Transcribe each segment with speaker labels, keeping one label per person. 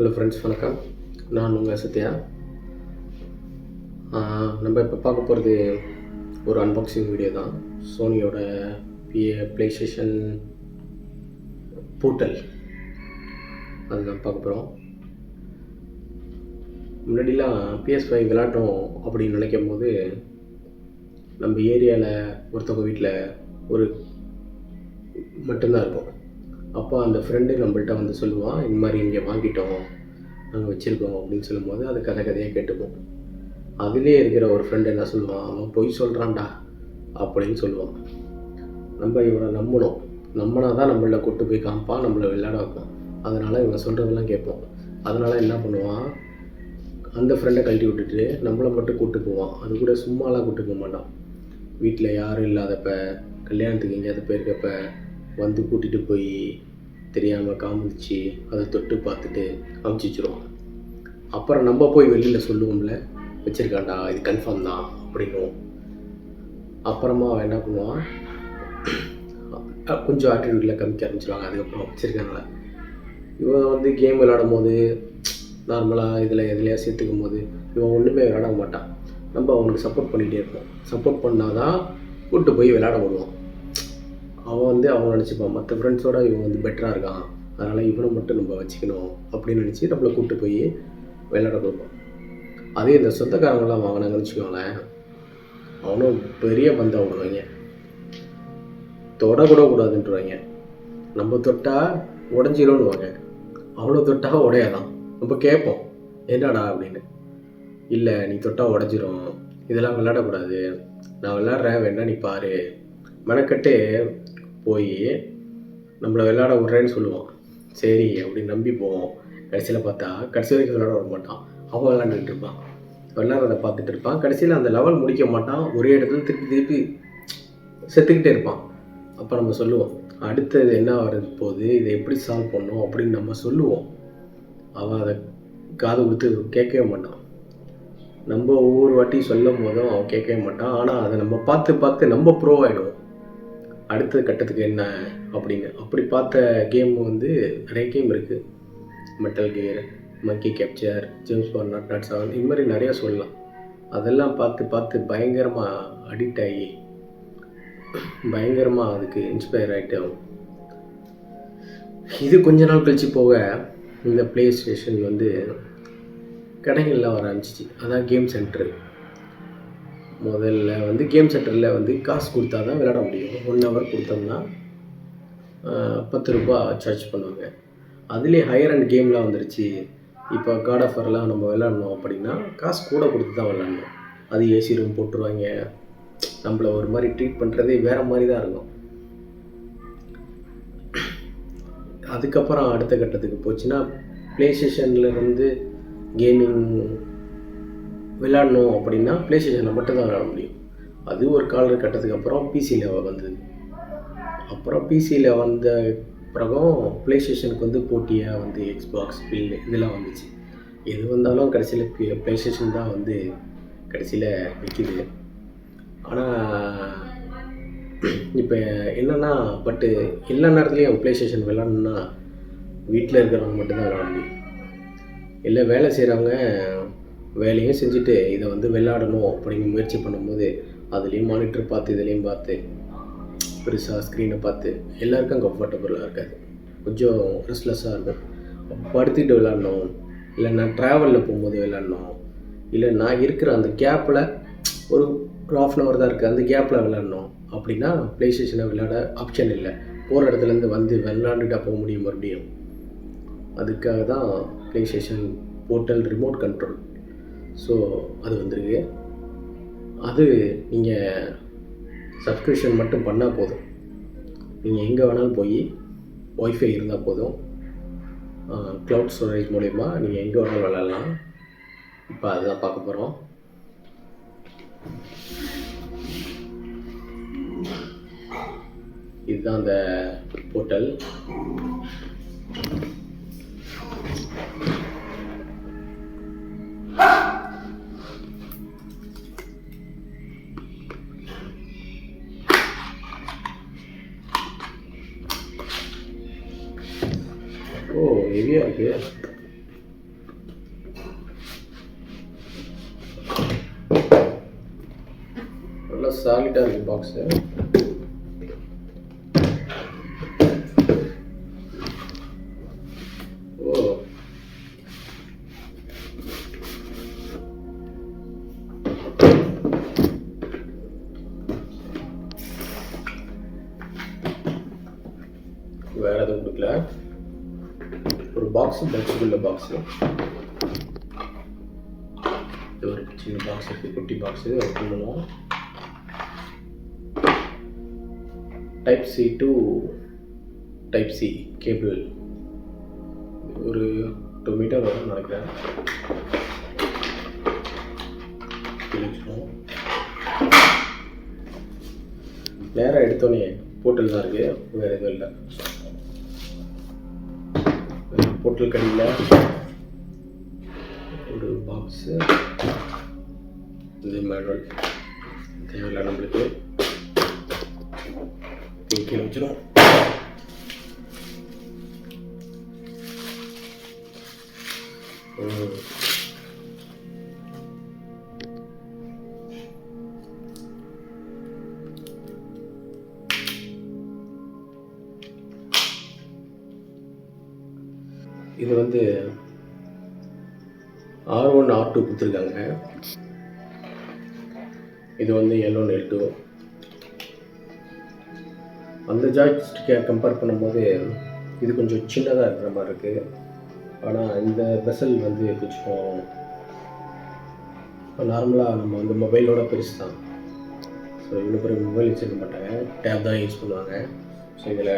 Speaker 1: Hello friends வணக்கம். நான் உங்கள் சத்யா. நம்ம இப்போ பார்க்க போகிறது ஒரு அன்பாக்சிங் வீடியோ தான். சோனியோட பிஏ ப்ளே ஸ்டேஷன் போர்ட்டல் அதுதான் பார்க்க போகிறோம் முன்னாடிலாம் பிஎஸ் ஃபைவ் விளாட்டோம் அப்படின்னு நினைக்கும் போது நம்ம ஏரியாவில் ஒருத்தவங்க வீட்டில் ஒரு மட்டும்தான் இருக்கும் அப்போ அந்த ஃப்ரெண்டு நம்மள்ட்ட வந்து சொல்லுவான் இந்த மாதிரி இங்கே வாங்கிட்டோம் நாங்கள் வச்சுருக்கோம் அப்படின்னு சொல்லும்போது அது கதை கதையாக கேட்டுப்போம் அதிலே இருக்கிற ஒரு ஃப்ரெண்டு என்ன சொல்லுவான் அவன் பொய் சொல்கிறான்டா அப்படின்னு சொல்லுவான். நம்ம இவனை நம்பணும். நம்பினா தான் நம்மள கூட்டு போய் காமிப்பான் நம்மளை விளையாட வைப்பான் அதனால் இவன் சொல்கிறதெல்லாம் கேட்போம். அதனால் என்ன பண்ணுவான் அந்த ஃப்ரெண்டை கழட்டி விட்டுட்டு நம்மளை மட்டும் கூப்பிட்டு போவான். அது கூட சும்மாலாம் கூப்பிட்டு போக மாட்டான். வீட்டில் யாரும் இல்லாதப்ப கல்யாணத்துக்கு எங்கேயாவது போயிருக்கப்ப வந்து கூட்டிகிட்டு போய் தெரியாமல் காமிச்சு அதை தொட்டு பார்த்துட்டு அமுச்சு வச்சிருவான் அப்புறம் நம்ம போய் வெளியில் சொல்லுவோம்ல வச்சுருக்காண்டா இது கன்ஃபார்ம் தான் அப்படின்னுவோம். அப்புறமா அவன் என்ன பண்ணுவான்? கொஞ்சம் ஆட்டிடியூட்டில் கமிக்க ஆரம்பிச்சிருவாங்க அதுக்கப்புறம் வச்சுருக்காங்கள இவன் வந்து கேம் விளாடும் போது நார்மலாக இதில் எதுலையா சேர்த்துக்கும் போது இவன் ஒன்றுமே விளாட மாட்டான். நம்ம அவனுக்கு சப்போர்ட் பண்ணிகிட்டே இருப்போம். சப்போர்ட் பண்ணால் தான் கூப்பிட்டு போய் விளையாட விடுவான். அவன் வந்து அவன் நினச்சிப்பான் மற்ற ஃப்ரெண்ட்ஸோட இவன் வந்து பெட்டராக இருக்கான். அதனால் இவனை மட்டும் நம்ம வச்சுக்கணும். அப்படின்னு நினச்சி நம்மளை கூப்பிட்டு போய் விளையாட கொடுப்பான் அதே இந்த சொந்தக்காரங்களாம் வாங்கினாங்கன்னு வச்சுக்கோங்களேன் அவனும் பெரிய பந்தாக விடுவாங்க தொடக்கூட கூடாதுன்றவாங்க. நம்ம தொட்டால் உடஞ்சிரும்னுவாங்க. அவனை தொட்டால் உடையாதான். நம்ம கேட்போம் என்னடா? அப்படின்னு. இல்லை நீ தொட்டால் உடஞ்சிரும். இதெல்லாம் விளையாடக்கூடாது. நான் விளையாடுறேன். வேணா நீ பாரு. மெனக்கட்டு போய் நம்மளை விளையாட விட்றேன்னு சொல்லுவான். சரி அப்படின்னு நம்பி போவோம் கடைசியில் பார்த்தா கடைசி வரைக்கும் விளையாட விட மாட்டான். அவன் விளையாண்டுட்டு இருப்பான். விளையாடுறத பார்த்துட்டு இருப்பான். கடைசியில் அந்த லெவல் முடிக்க மாட்டான். ஒரே இடத்துல திருப்பி திருப்பி செத்துக்கிட்டே இருப்பான். அப்போ நம்ம சொல்லுவோம் அடுத்தது என்ன வருது போகுது? இதை எப்படி சால்வ் பண்ணோம் அப்படின்னு நம்ம சொல்லுவோம். அவன் அதை காது கொடுத்து கேட்கவே மாட்டான். நம்ம ஒவ்வொரு வாட்டி சொல்லும் போதும் அவன் கேட்கவே மாட்டான். ஆனால் அதை நம்ம பார்த்து பார்த்து நம்ம ப்ரோ ஆகிடுவோம் அடுத்த கட்டத்துக்கு என்ன அப்படின்னு அப்படி பார்த்த கேம் வந்து நிறைய கேம் இருக்குது மெட்டல் கேர் மக்கி capture James Bond nought nought seven இது மாதிரி நிறையா சொல்லலாம். அதெல்லாம் பார்த்து பார்த்து பயங்கரமாக அடிக்ட் ஆகி பயங்கரமாக அதுக்கு இன்ஸ்பயர் ஆகிட்டோம் இது கொஞ்ச நாள் கழித்து போக இந்த ப்ளே ஸ்டேஷன் வந்து கடைகளில் வர ஆரம்பிச்சிச்சு. அதான் கேம் சென்டர் முதல்ல வந்து கேம் சென்டரில் வந்து காசு கொடுத்தா தான் விளையாட முடியும். ஒன் ஹவர் கொடுத்தோம்னா பத்து ரூபா சார்ஜ் பண்ணுவாங்க. அதுலேயே ஹையர் அண்ட் கேம்லாம் வந்துருச்சு. இப்போ கார்ட் ஆஃபர்லாம் நம்ம விளையாடணும் அப்படின்னா காசு கூட கொடுத்து தான் விளையாடணும். அது ஏசி ரூம் போட்டுருவாங்க. நம்மளை ஒரு மாதிரி ட்ரீட் பண்ணுறதே வேறு மாதிரி தான் இருக்கும். அதுக்கப்புறம் அடுத்த கட்டத்துக்கு போச்சுன்னா ப்ளே ஸ்டேஷன்லேருந்து கேமிங் விளாட்ணும் அப்படின்னா ப்ளே ஸ்டேஷனில் மட்டும்தான் விளாட முடியும். அது ஒரு காலர் கட்டத்துக்கு அப்புறம் பிசியில் வந்தது. அப்புறம் பிசியில் வந்த பிறகும் ப்ளே ஸ்டேஷனுக்கு வந்து போட்டியாக வந்து எக்ஸ்பாக்ஸ் பில் இதெல்லாம் வந்துச்சு. எது வந்தாலும் கடைசியில் ப்ளே ஸ்டேஷன் தான் வந்து கடைசியில் நிற்கிது ஆனால் இப்போ என்னென்னா பட்டு எல்லா நேரத்துலையும் ப்ளே ஸ்டேஷன் விளாட்ணுன்னா வீட்டில் இருக்கிறவங்க மட்டும்தான் விளாட முடியும். இல்லை வேலை செய்கிறவங்க வேலையும் செஞ்சுட்டு இதை வந்து விளையாடணும் அப்படிங்கிற முயற்சி பண்ணும்போது அதுலேயும் மானிட்டர் பார்த்து இதுலேயும் பார்த்து பெருசாக ஸ்க்ரீனை பார்த்து எல்லாருக்கும் கம்ஃபர்டபுளாக இருக்காது. கொஞ்சம் ரெஸ்ட்லெஸ்ஸாக இருக்கும். படுத்துக்கிட்டு விளாட்ணும் இல்லை நான் ட்ராவலில் போகும்போது விளாட்ணும் இல்லை நான் இருக்கிற அந்த கேப்பில் ஒரு ஆஃப் அன் ஹவர் தான் இருக்குது அந்த கேப்பில் விளாட்ணும் அப்படின்னா ப்ளே ஸ்டேஷனை விளாட ஆப்ஷன் இல்லை போகிற இடத்துலேருந்து வந்து விளாண்டுட்டா போக முடியும் மறுபடியும். அதுக்காக தான் PlayStation Portal remote control so அது வந்துருக்கு. அது நீங்கள் சப்ஸ்கிரிப்ஷன் மட்டும் பண்ணால் போதும். நீங்கள் எங்கே வேணாலும் போய் ஒய்ஃபை இருந்தால் போதும். க்ளவுட் ஸ்டோரேஜ் மூலிமா நீங்கள் எங்கே வேணாலும் விளாட்லாம் இப்போ அதுதான் பார்க்க போகிறோம் இதுதான் அந்த போர்ட்டல் ஓ ஹெவியாக இருக்கு. நல்லா சாலிட்டாக இருக்கு பாக்ஸு ஓ. வேறு எதுவும் கொடுக்கல. பாக்ஸ் பாக்ஸுக்குள்ள பாக்ஸு இது ஒரு சின்ன பாக்ஸ் இருக்குது குட்டி பாக்ஸு ஓப்பன் பண்ணுவோம் type C to type C cable ஒரு டூ மீட்டர் வரும் நினைக்கிறேன். நேராக எடுத்தோன்னே போர்ட்டல் தான் இருக்குது வேறு எதுவும் இல்லை. போர்ட்டல் கடியில் ஒரு பாக்ஸு இது மேனுவல் தேவையில்லை நம்மளுக்கு கீழே வச்சிடும் ம். இது வந்து ஆர் ஒன் ஆர் டூ கொடுத்துருக்காங்க. இது வந்து எல் ஒன் எல் டூ அந்த ஜாய்ஸ்டிக்கை கம்பேர் பண்ணும்போது இது கொஞ்சம் சின்னதாக இருக்கிற மாதிரி இருக்குது ஆனால் இந்த பெசல் வந்து கொஞ்சம் நார்மலாக நம்ம வந்து மொபைலோட பெருசு தான். ஸோ இவ்வளோ பெரிய மொபைல் வச்சுருக்க மாட்டாங்க. டேப் தான் யூஸ் பண்ணுவாங்க. ஸோ இதில்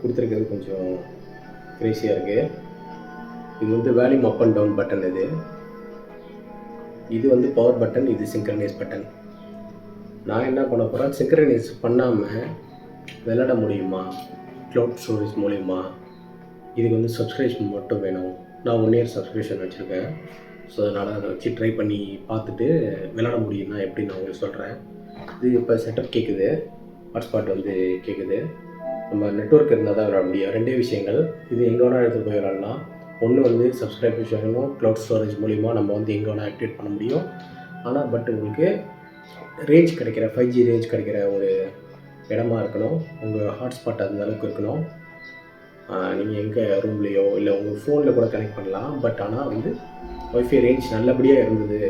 Speaker 1: கொடுத்துருக்கிறது கொஞ்சம் க்ரேசியாக இருக்குது இது வந்து வேல்யூம் அப் அண்ட் டவுன் பட்டன் இது. இது வந்து பவர் பட்டன் இது சிங்க்ரனைஸ் பட்டன். நான் என்ன பண்ண போகிறேன் சிங்க்ரனைஸ் பண்ணாமல் விளாட முடியுமா? க்ளவுட் ஸ்டோரேஜ் மூலிமா இதுக்கு வந்து சப்ஸ்கிரிப்ஷன் மட்டும் வேணும். நான் ஒன் இயர் சப்ஸ்கிரிப்ஷன் வச்சுருக்கேன். ஸோ அதனால் அதை வச்சு ட்ரை பண்ணி பார்த்துட்டு விளாட முடியும்னா எப்படி நான் உங்களுக்கு சொல்கிறேன் இது இப்போ செட்டப் கேட்குது ஹாட்ஸ்பாட் வந்து கேட்குது நம்ம நெட்ஒர்க் இருந்தால் தான் விளாட முடியும். ரெண்டே விஷயங்கள். இது எங்கே வேணால் எடுத்துகிட்டு போய் விளாட்லாம் ஒன்று வந்து சப்ஸ்கிரைபர்ஸ் வேணும் க்ளவுட் ஸ்டோரேஜ் மூலிமா நம்ம வந்து எங்கே வேணால் ஆக்டிவேட் பண்ண முடியும். ஆனால் பட் உங்களுக்கு ரேஞ்ச் கிடைக்கிற ஃபைவ் ஜி ரேஞ்ச் கிடைக்கிற ஒரு இடமா இருக்கணும். உங்கள் ஹாட்ஸ்பாட் அந்த அளவுக்கு இருக்கணும். நீங்கள் எங்கே ரூம்லேயோ இல்லை உங்கள் ஃபோனில் கூட கனெக்ட் பண்ணலாம். பட் ஆனால் வந்து ஒய்ஃபை ரேஞ்ச் நல்லபடியாக இருந்தது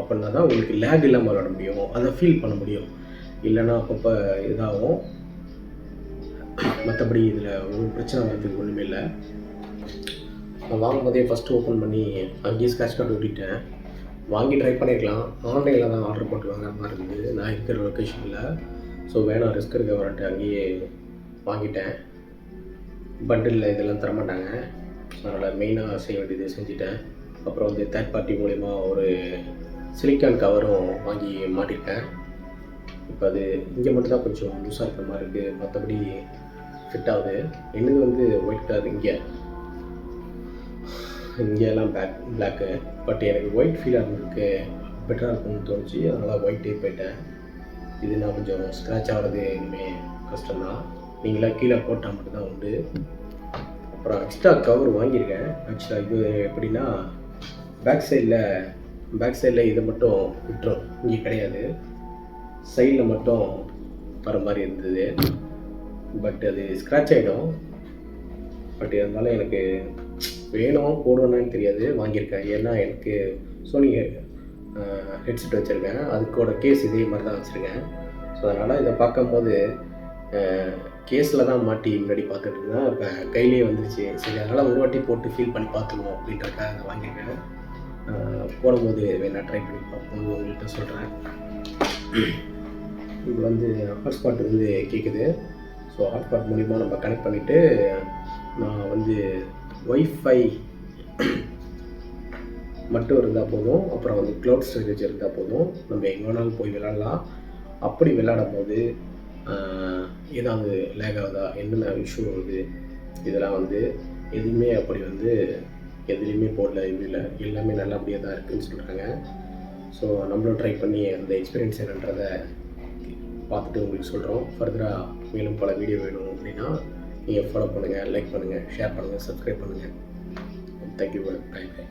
Speaker 1: அப்படின்னா தான் உங்களுக்கு லேக் இல்லாமல் விளாட முடியும். அதை ஃபீல் பண்ண முடியும். இல்லைன்னா அப்பப்போ இதாகும். மற்றபடி இதில் ஒரு பிரச்சனை வரதுக்கு ஒன்றுமே இல்லை. நான் வாங்கும்போதே ஃபஸ்ட்டு ஓப்பன் பண்ணி அங்கேயே ஸ்க்ராட்ச் கார்டு ஓட்டிட்டேன் வாங்கி ட்ரை பண்ணியிருக்கலாம் ஆன்லைனில் தான் ஆர்டர் போட்டு வாங்குற மாதிரி இருந்தது நான் இருக்கிற லொக்கேஷனில் ஸோ வேணாம் ரிஸ்க் இருக்க வரட்டு. அங்கேயே வாங்கிட்டேன். பண்டிலில் இதெல்லாம் தரமாட்டாங்க. ஸோ அதனால் மெயினாக செய்ய வேண்டியது செஞ்சுட்டேன். அப்புறம் வந்து தேர்ட் பார்ட்டி மூலிமா ஒரு சிலிக்கான் கவரும் வாங்கி மாட்டியிருக்கேன் இப்போ அது இங்கே மட்டும் தான் கொஞ்சம் லூஸாக இருக்கிற மாதிரி இருக்குது மற்றபடி ஃபிட் ஆகுது. என்னது வந்து ஒயிட் கலர் இங்கே? இங்கெல்லாம் பேக் பிளாக்கு பட் எனக்கு ஒயிட் ஃபீல் ஆகிறதுக்கு பெட்டராக இருக்கும்னு தோணுச்சு. அதனால் ஒயிட்டே போயிட்டேன். இது நான் கொஞ்சம் ஸ்க்ராட்ச் ஆகிறது இனிமேல் கஷ்டம்தான். நீங்களாம் கீழே போட்டால் மட்டும்தான் உண்டு. அப்புறம் எக்ஸ்ட்ரா கவர் வாங்கியிருக்கேன். ஆக்சுவலாக இது எப்படின்னா பேக் சைடில் பேக் சைடில் இதை மட்டும் விட்டுரும். இங்கே கிடையாது. சைடில் மட்டும் வர மாதிரி இருந்தது. பட் அது ஸ்க்ராட்ச் ஆகிடும் பட் இருந்தாலும் எனக்கு வேணும் போடணும்னு தெரியாது வாங்கியிருக்கேன். ஏன்னா எனக்கு சோனி ஹெட்செட் வச்சுருக்கேன். அதுக்கோட கேஸ் இதே மாதிரி தான் வச்சுருக்கேன். ஸோ அதனால் இதை பார்க்கும்போது கேஸில் தான் மாட்டி முன்னாடி பார்த்துட்டு இருந்தேன். இப்போ கையிலேயே வந்துருச்சு. சரி அதனால் ஒரு வாட்டி போட்டு ஃபீல் பண்ணி பார்த்துருவோம் அப்படின்றக்காக அதை வாங்கியிருக்கேன். போடும்போது வேணா ட்ரை பண்ணி பார்ப்போம். உங்கள்கிட்ட சொல்கிறேன் இது வந்து ஹாட்ஸ்பாட் வந்து கேட்குது ஸோ ஹாட்ஸ்பாட் மூலிமா நம்ம கனெக்ட் பண்ணிவிட்டு நான் வந்து ஒய்ஃபை மட்டும் இருந்தால் போதும். அப்புறம் வந்து க்ளவுட் ஸ்டோரேஜ் இருந்தால் போதும். நம்ம எங்கே வேணாலும் போய் விளாட்லாம் அப்படி விளாடும் போது ஏதாவது லேக் ஆகுதா? என்னென்ன இஷ்யூ வருது? இதெல்லாம் வந்து எதுவுமே அப்படி வந்து எதுலேயுமே போடல எதுவும் இல்லை. எல்லாமே நல்லபடியாக தான் இருக்குதுன்னு சொல்கிறாங்க ஸோ நம்மளும் ட்ரை பண்ணி அந்த எக்ஸ்பீரியன்ஸ் என்னன்றதை பார்த்துட்டு உங்களுக்கு சொல்கிறோம் ஃபர்தராக மேலும் பல வீடியோ வேணும் அப்படின்னா நீங்கள் ஃபாலோ பண்ணுங்கள் லைக் பண்ணுங்கள் ஷேர் பண்ணுங்கள் சப்ஸ்கிரைப் பண்ணுங்கள் தேங்க்யூ பை பை